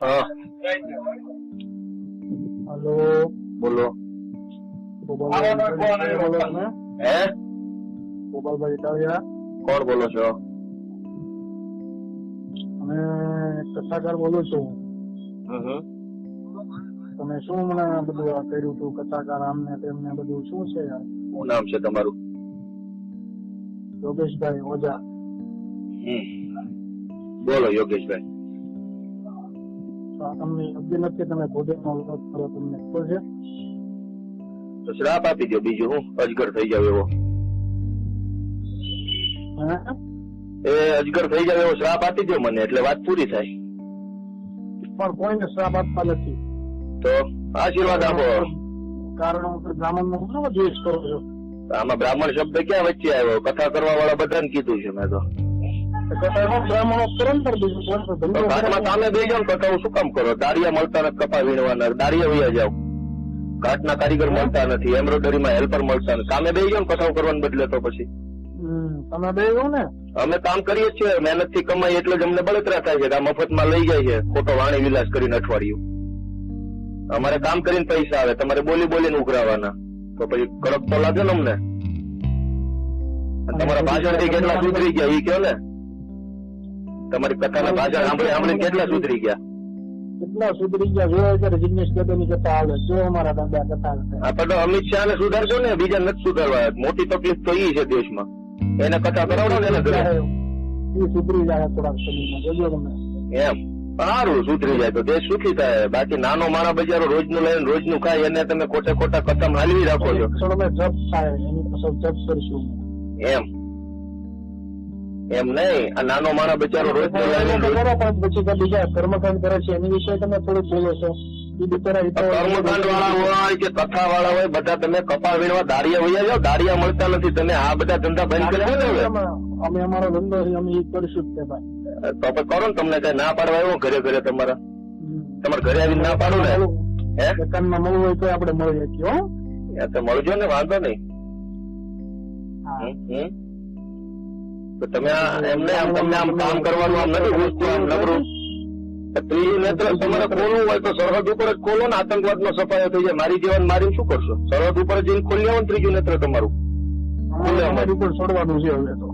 હા. હલો. બોલો. ગોપાલભાઈ બોલો તમે? હે? ગોપાલભાઈ ઇટાલિયા. કોણ બોલો છો? અને કથાકાર બોલું છું. તમે શું મને બધું આ કર્યું હતું કથાકાર આમને તેમને બધું શું છે યાર? શું નામ છે તમારું? યોગેશભાઈ ઓઝા. બોલો યોગેશભાઈ. તમને યોગ્ય નથી તમે ભોજનનો વિરોધ કરો તમને ખબર છે? તો શ્રાપ આપી દો બીજું હું અજગર થઈ જાવ એવો. એ અજગર થઈ જાવ એવો શ્રાપ આપી દો મને એટલે વાત પૂરી થાય. પણ કોઈને શ્રાપ આપતા નથી. તો આશીર્વાદ આપો. કારણ હું બ્રાહ્મણ નો શું દ્વેષ કરો છો. આમાં બ્રાહ્મણ શબ્દ ક્યાં વચ્ચે આવ્યો? કથા કરવા વાળા બધાને કીધું છે મેં તો. શું કામ કરો દારિયા મળતા નથી કપા વીણવાના દાળિયા વૈયા જાવ ઘાટના કારીગર મળતા નથી એમ્બ્રોઇડરીમાં હેલ્પર મળતા નથી કામે બે જાવ કથાઓ કરવાને બદલે તો પછી તમે બે ને અમે કામ કરીએ છીએ મહેનતથી કમાઈ એટલે જ અમને બળતરા થાય છે કે આ મફતમાં લઈ જાય છે ખોટો વાણી વિલાસ કરીને અઠવાડિયું અમારે કામ કરીને પૈસા આવે તમારે બોલી બોલીને ઉઘરાવાના તો પછી કડક તો લાગે ને અમને તમારા ભાષણથી કેટલા સુધરી ગયા ઈ કયો ને? તમારી કથાના ભાષા સાંભળી સાંભળીને કેટલા સુધરી ગયા? કેટલા સુધરી ગયા? જોયા ત્યારે જિગ્નેશ ગદરની કથા આવે જો અમારા દાદા કથા. આ તો અમિત શાહ ને સુધારશો ને? બીજા નથી સુધારવા. મોટી તકલીફ તો ઈ છે દેશમાં. એને કથા કરાવડો ને એને ઘરે. એ સુધરી જાય થોડાક સમયમાં. જોજો તમે. એમ. સારું સુધરી જાય તો દેશ સુખી થાય. બાકી નાનો મારા બજારો રોજનું લઈને રોજનું ખાય એને તમે ખોટા ખોટા કથમ હાલવી રાખો છો. જપ થાય. એની પાછળ જપ કરશું. એમ. એમ નહીં. આ નાનો માણસ બિચારો રોજ પણ પછી બીજા કર્મકાંડ કરે છે. એની વિશે તમે થોડુંક બોલો છો. કર્મકાંડ વાળા હોય કે કથા વાળા હોય બધા તમે કપા વીણવા દાળિયા વૈયા જાઓ. દાળિયા મળતા નથી. તમે આ બધા ધંધા બંધ કરી દો ને હવે અમે અમે અમારો ધંધો અમે એ કરશું તે ભાઈ. તો પછી કરો ને તમને કઈ ના પાડવા આવ્યો ઘરે ઘરે તમારા. તમારે ઘરે આવીને ના પાડો ને? હે? દુકાનમાં મળવું હોય તો આપણે મળી શકીએ તો મળજો ને વાંધો નહીં. હમ. તો તમે એમને આમ તમને આમ કામ કરવાનું આમ નથી ઘૂસતું આમ નબળું. ત્રીજું નેત્ર તમારે ખોલવું હોય તો સરહદ ઉપર જ ખોલો ને આતંકવાદ નો સફાયો થઈ જાય. મારી જીવન મારી શું કરશો? સરહદ ઉપર જઈને ખોલી આવો ત્રીજું નેત્ર તમારું. ઉપર છોડવાનું છે હવે તો.